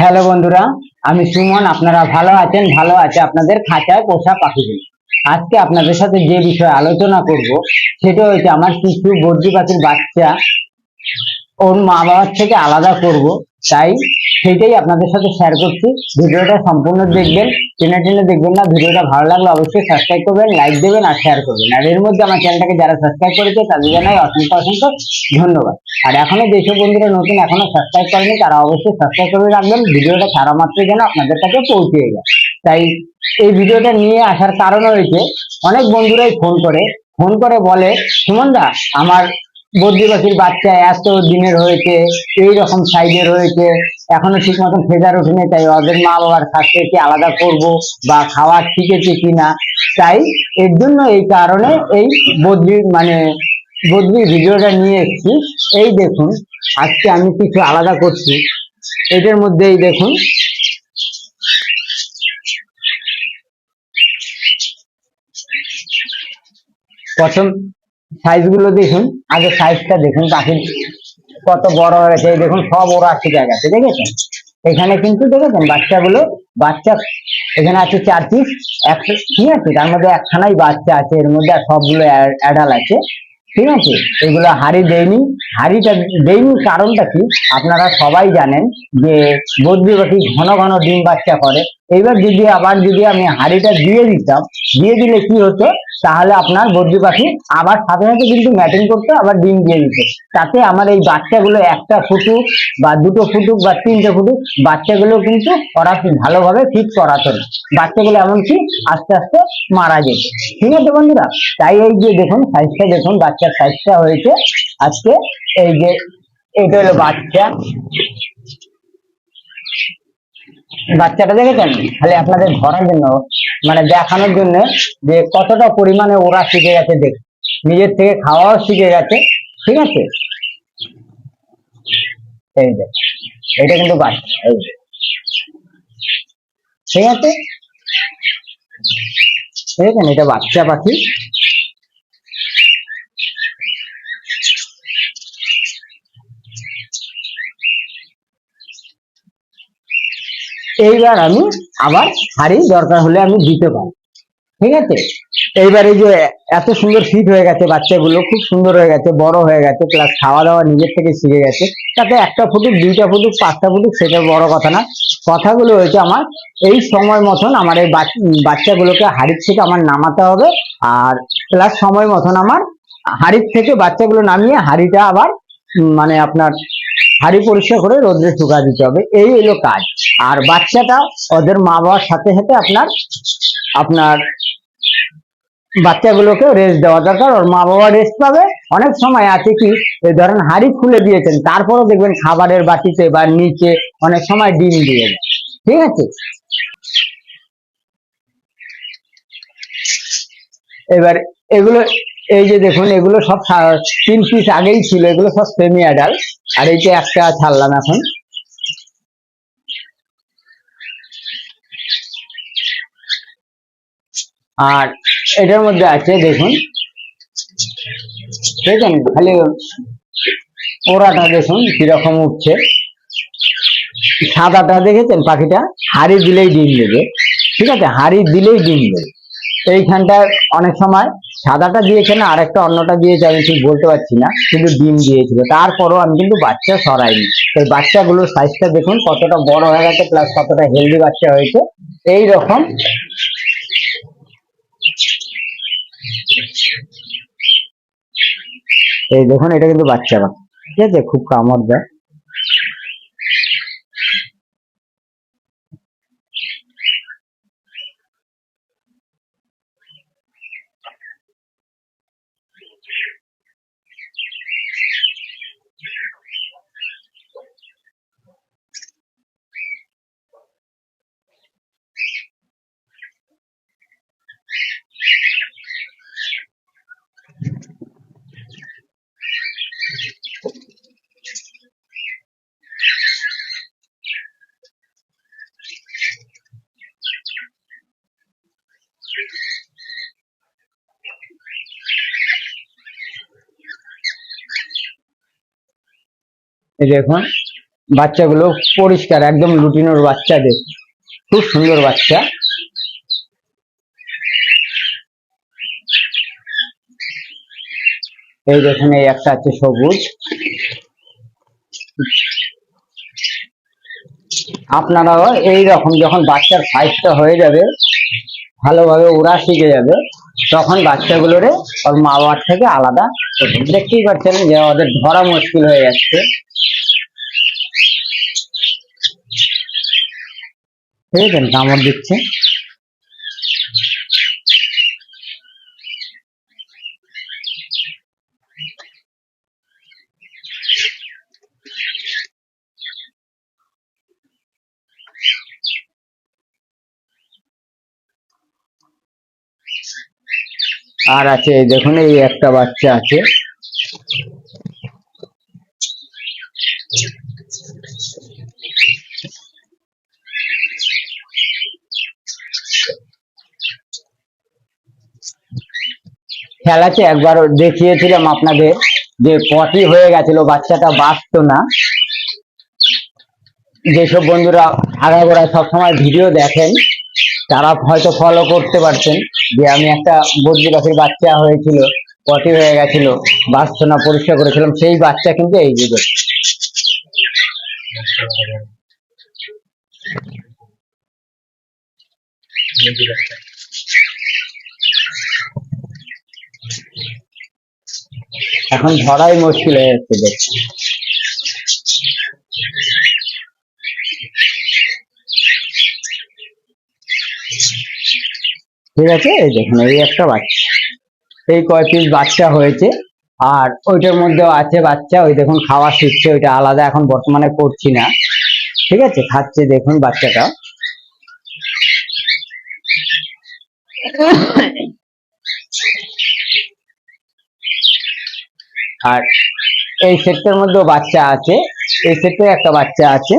Hello বন্ধুরা, আমি সুমন, আপনারা ভালো আছেন? ভালো আছে আপনাদের খাঁচায় পোষা পাখিগুলি। আজকে আপনাদের সাথে যে বিষয়ে আলোচনা করব, সেটা হচ্ছে আমার কিছু বর্জি পাখির বাচ্চা ওর মা বাবার থেকে আলাদা করব। তাই সেটাই আপনাদের সাথে শেয়ার করছি। ভিডিওটা সম্পূর্ণ দেখবেন, টেনে টেনে দেখবেন না। ভিডিওটা ভালো লাগলে অবশ্যই সাবস্ক্রাইব করবেন লাইক দেবেন আর শেয়ার করবেন। আর এর মধ্যে আমার চ্যানেলটাকে যারা সাবস্ক্রাইব করেছে, তাদের জানাই অসংখ্য অসংখ্য ধন্যবাদ। আর এখনও যেসব বন্ধুরা, নতুন এখনও সাবস্ক্রাইব করেনি, তারা অবশ্যই সাবস্ক্রাইব করে রাখবেন। ভিডিওটা ছাড়া মাত্রই যেন আপনাদের কাছে পৌঁছে যায়। তাই এই ভিডিওটা নিয়ে আসার কারণ হয়েছে, অনেক বন্ধুরাই ফোন করে। ফোন করে বলে, সুমনদা, আমার বদ্রি পাখির বাচ্চা, এত দিনের হয়েছে এই রকম সাইজের হয়েছে, এখনও ঠিক মতন ফেজার ওঠেনি তাই ওদের মা বাবার কাছ থেকে আলাদা করব বা খাওয়া শিখেছে কিনা তাই এর জন্য এই কারণে এই বদ্রি মানে বদ্রির ভিডিওটা নিয়ে এসেছি। এই দেখুন, আজকে আমি কিছু আলাদা করছি। এটার মধ্যেই দেখুন। প্রথম সাইজগুলো দেখুন, আগে সাইজটা দেখুন পাখির কত বড় হয়েছে দেখুন, সব ওরা শিখে গেছে দেখেছেন এখানে কিন্তু দেখেছেন, বাচ্চাগুলো, বাচ্চা, এখানে আছে চার পিস একশো ঠিক আছে? তার মধ্যে একখানাই বাচ্চা আছে, এর মধ্যে সবগুলো অ্যাডাল আছে, ঠিক আছে? এগুলো হাড়ি দেয়নি, হাড়িটা দেয়নি কারণটা কি? আপনারা সবাই জানেন যে বদ্রি পাখি ঘন ঘন ডিম বাচ্চা করে। এইবার যদি আবার যদি আমি হাড়িটা দিয়ে দিতাম, দিয়ে দিলে কি হতো? তাহলে আপনার বদ্রি পাখি আবার সাথে সাথে কিন্তু ম্যাটিং করতে আবার ডিম দিয়ে দিত। তাতে আমার এই বাচ্চাগুলো একটা ফুটুক বা দুটো ফুটুক বা তিনটে ফুটুক, বাচ্চাগুলো কিন্তু ওরা ভালোভাবে ফিট করাতো না বাচ্চাগুলো এমনকি আস্তে আস্তে মারা যেত ঠিক আছে বন্ধুরা? তাই এই যে দেখুন সাইজটা দেখুন, বাচ্চার সাইজটা হয়েছে আজকে এই যে, এটা হলো বাচ্চা। বাচ্চাটা দেখেছেন? খালি আপনাদের ধরার জন্য মানে দেখানোর জন্য যে কতটা পরিমাণে ওরা শিখে গেছে দেখ। নিজের থেকে খাওয়াও শিখে গেছে, ঠিক আছে? এই এটা কিন্তু বাচ্চা, এই ঠিক আছে? দেখেছেন? এটা বাচ্চা পাখি। এইবার আমি আবার হাড়ি দরকার হলে আমি দিতে পারি ঠিক আছে? এইবার এই যে এত সুন্দর ফিট হয়ে গেছে বাচ্চাগুলো, খুব সুন্দর হয়ে গেছে, বড় হয়ে গেছে প্লাস খাওয়া দাওয়া নিজের থেকে শিখে গেছে। তাতে একটা ফুটুক, দুইটা ফুটুক, পাঁচটা ফুটুক, সেটা বড় কথা না। কথাগুলো হয়েছে আমার এই সময় মতন আমার এই বাচ- বাচ্চাগুলোকে হাড়ির থেকে আমার নামাতে হবে, আর প্লাস সময় মতন আমার হাড়ির থেকে বাচ্চাগুলো নামিয়ে হাড়িটা আবার মানে আপনার হাড়ি পরিষ্কার করে রোদ্রে শুকা দিতে হবে। এই হলো কাজ। আর বাচ্চাটা ওদের মা বাবার সাথে সাথে আপনার আপনার বাচ্চাগুলোকে রেস্ট দেওয়া দরকার। ওর মা বাবা রেস্ট পাবে। অনেক সময় আছে কি, এই ধরেন হাড়ি খুলে দিয়েছেন, তারপরেও দেখবেন খাবারের বাটিতে বা নিচে অনেক সময় ডিম দিয়ে দেয়। ঠিক আছে? এবার এগুলো এই যে দেখুন, এগুলো সব তিন পিস আগেই ছিল, এগুলো সব সেমি অ্যাডাল্ট আর এই যে একটা ছাড়লাম এখন। আর এটার মধ্যে আছে, দেখুন। দেখেন, খালি ওরাটা দেখুন, কীরকম উঠছে। সাদাটা দেখেছেন পাখিটা? হাড়ি দিলেই ডিম দেবে। ঠিক আছে, হাড়ি দিলেই ডিম দেবে। এইখানটা অনেক সময় সাদাটা দিয়েছে না, আরেকটা অন্যটা দিয়েছে, আমি ঠিক বলতে পারছি না কিন্তু ডিম দিয়েছিল। তারপরও আমি কিন্তু বাচ্চা সরাইনি। এই বাচ্চাগুলোর সাইজটা দেখুন, কতটা বড় হয়ে গেছে প্লাস কতটা হেলদি বাচ্চা হয়েছে। এই রকম এই দেখুন, এটা কিন্তু বাচ্চা বাচ্চা। ঠিক আছে? খুব কামড় দেয়। এই দেখুন, বাচ্চাগুলো পরিষ্কার, একদম লুটিনোর বাচ্চাদের। খুব সুন্দর বাচ্চা। এই দেখুন, এই একটা আছে সবুজ। আপনারাও এই রকম যখন বাচ্চার সাইজটা হয়ে যাবে, ভালোভাবে ওরা শিখে যাবে, তখন বাচ্চাগুলোরে ওর মা বাবার থেকে আলাদা দেখতেই পাচ্ছেন যে ওদের ধরা মুশকিল হয়ে যাচ্ছে। দেখেছেন কামড় দিচ্ছে। আর আছে দেখুন এই একটা বাচ্চা আছে। খেলাতে একবার দেখিয়েছিলাম আপনাদের যে পটি হয়ে গেছিল, বাচ্চাটা বাঁচতো না। যেসব বন্ধুরা আগাগোড়া সবসময় ভিডিও দেখেন, তারা হয়তো ফলো করতে পারছেন যে আমি একটা বদ্রি পাখির বাচ্চা হয়েছিল, পটি হয়ে গেছিল, বাঁচতো না, পরিষ্কার করেছিলাম, সেই বাচ্চা কিন্তু এই যুগে। এখন ধরাই মুশকিল হয়ে যাচ্ছে দেখছি। ঠিক আছে? এই দেখুন, এই একটা বাচ্চা। এই কয় পিস বাচ্চা হয়েছে। আর ওইটার মধ্যেও আছে বাচ্চা, ওই দেখুন খাওয়া শিখছে, ওইটা আলাদা এখন বর্তমানে করছি না। ঠিক আছে? খাচ্ছে, দেখুন বাচ্চাটা। আর এই সেটটার মধ্যেও বাচ্চা আছে, এই সেটে একটা বাচ্চা আছে,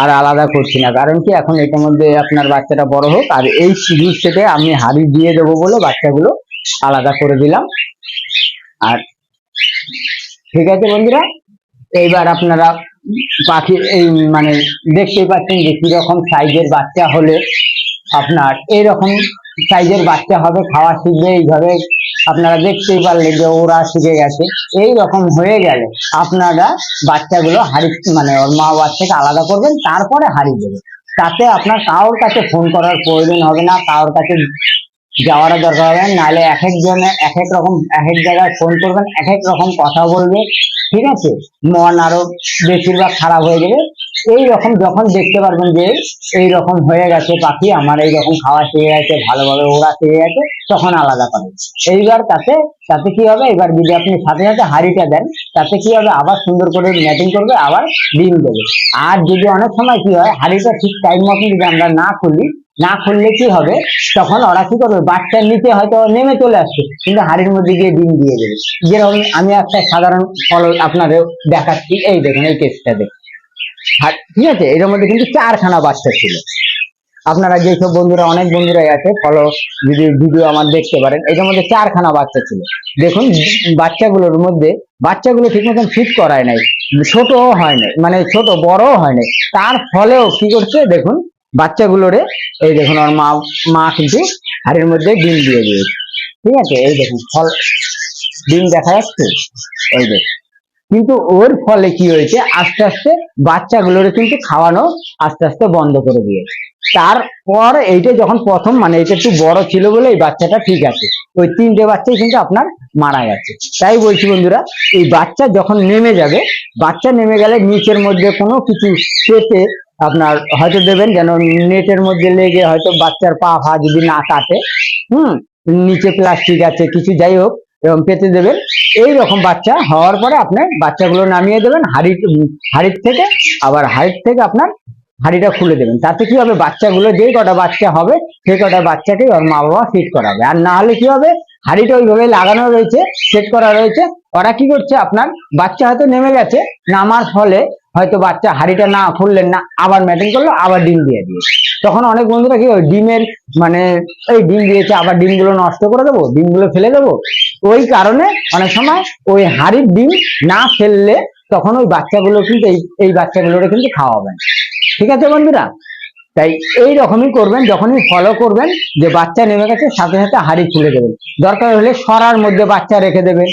আর আলাদা করছি না। কারণ কি, এখন এটার মধ্যে আপনার বাচ্চাটা বড় হোক, আর এই সিরিজ থেকে আমি হাড়ি দিয়ে দেবো বলে বাচ্চাগুলো আলাদা করে দিলাম। আর ঠিক আছে বন্ধুরা, এইবার আপনারা পাখি, এই মানে দেখতেই পাচ্ছেন যে কীরকম সাইজের বাচ্চা হলে আপনার এইরকম সাইজের বাচ্চা হবে, খাওয়া শিখবে, এইভাবে আপনারা দেখতেই পারলেন যে ওরা শিখে গেছে। এই রকম হয়ে গেলে আপনারা বাচ্চাগুলো হাড়ি মানে ওর মা বাবার থেকে আলাদা করবেন, তারপরে হাড়ি দেবেন। তাতে আপনার কারোর কাছে ফোন করার প্রয়োজন হবে না, কারোর কাছে যাওয়ার দরকার হবে নাহলে এক একজনে এক এক রকম, এক এক জায়গায় ফোন করবেন, এক এক রকম কথা বলবে, ঠিক আছে? মন আরও বেশিরভাগ খারাপ হয়ে যাবে। এই রকম যখন দেখতে পারবেন যে এই রকম হয়ে গেছে পাখি, আমার এই রকম খাওয়া শিখে গেছে, ভালোভাবে ওরা শিখে গেছে, তখন আলাদা করে। এইবার তাতে তাতে কি হবে? এবার যদি আপনি সাথে সাথে হাড়িটা দেন, তাতে কি হবে? আবার সুন্দর করে ম্যাটিং করবে, আবার ডিম দেবে। আর যদি অনেক সময় কি হয়, হাড়িটা ঠিক টাইম মতন যদি আমরা না খুলি, না খুললে কি হবে? তখন ওরা কি করবে? বাচ্চার নিচে হয়তো নেমে চলে আসছে কিন্তু হাড়ির মধ্যে গিয়ে ডিম দিয়ে দেবে। যেরকম আমি একটা সাধারণ ফল আপনাদের দেখাচ্ছি, এই দেখুন, এই কেসটা দেখুন। ঠিক আছে, এর মধ্যে কিন্তু চারখানা বাচ্চা ছিল। আপনারা যেসব বন্ধুরা, অনেক বন্ধুরাই আছে ফলো যদি ভিডিও আমার দেখতে পারেন এটার মধ্যে চারখানা বাচ্চা ছিল। দেখুন, বাচ্চাগুলোর মধ্যে, বাচ্চাগুলো ঠিক মতন ফিট করায় নাই, ছোটও হয় নাই মানে ছোট, বড়ও হয় নাই। তার ফলেও কি করছে, দেখুন, বাচ্চাগুলোরে, এই দেখুন, ওর মা মা কিন্তু হাড়ির মধ্যে ডিম দিয়ে দিয়েছে। ঠিক আছে, এই দেখুন, ফল, ডিম দেখা যাচ্ছে? এই যে কিন্তু ওর ফলে কি হয়েছে? আস্তে আস্তে বাচ্চাগুলোর কিন্তু খাওয়ানো আস্তে আস্তে বন্ধ করে দিয়েছে তারপর এইটা যখন প্রথম মানে এটা একটু বড় ছিল বলে এই বাচ্চাটা ঠিক আছে। ওই তিনটে বাচ্চাই কিন্তু আপনার মারা গেছে। তাই বলছি বন্ধুরা, এই বাচ্চা যখন নেমে যাবে, বাচ্চা নেমে গেলে নিচের মধ্যে কোনো কিছু পেতে আপনার হয়তো দেবেন যেন নেটের মধ্যে লেগে হয়তো বাচ্চার পা ফা যদি না কাটে, হুম, নিচে প্লাস্টিক আছে, কিছু যাই হোক এরকম পেতে দেবেন। এই রকম বাচ্চা হওয়ার পরে আপনি বাচ্চাগুলো নামিয়ে দেবেন, হাড়ি, হাড়ির থেকে, আবার হাড়ির থেকে আপনার হাড়িটা খুলে দেবেন। তাতে কি হবে? বাচ্চাগুলো যে কটা বাচ্চা হবে, সেই কটা বাচ্চাকে ওর মা বাবা ফিট করাবে। আর না হলে কি হবে? হাড়িটা ওইভাবে লাগানো রয়েছে সেট করা রয়েছে। ওরা কি করছে? আপনার বাচ্চা হয়তো নেমে গেছে, নামার ফলে হয়তো বাচ্চা হাড়িটা না খুললেন না, আবার ম্যাটিং করল, আবার ডিম দিয়ে দিয়ে তখন অনেক বন্ধুরা কি ওই ডিমের মানে এই ডিম দিয়েছে, আবার ডিমগুলো নষ্ট করে দেবো, ডিমগুলো ফেলে দেবো। ওই কারণে অনেক সময় ওই হাড়ির ডিম না ফেললে তখন ওই বাচ্চাগুলো কিন্তু এই এই বাচ্চাগুলোরে কিন্তু খাওয়াবেন। ঠিক আছে বন্ধুরা? তাই এই রকমই করবেন, যখনই ফলো করবেন, যে বাচ্চা নেমে গেছে, সাথে সাথে হাড়ি খুলে দেবেন। দরকার হলে সরার মধ্যে বাচ্চা রেখে দেবেন।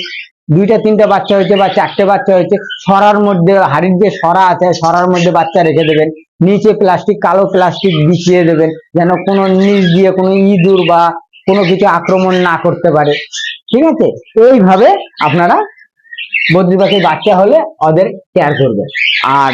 দুইটা, তিনটা বাচ্চা হয়েছে বা চারটে বাচ্চা হয়েছে, সরার মধ্যে হাড়ির যে সরা আছে সরার মধ্যে বাচ্চা রেখে দেবেন। নিচে প্লাস্টিক কালো প্লাস্টিক বিছিয়ে দেবেন, যেন কোনো নিচ দিয়ে কোনো ইঁদুর বা কোনো কিছু আক্রমণ না করতে পারে। ঠিক আছে? এইভাবে আপনারা বদ্রি পাখির বাচ্চা হলে ওদের কেয়ার করবে আর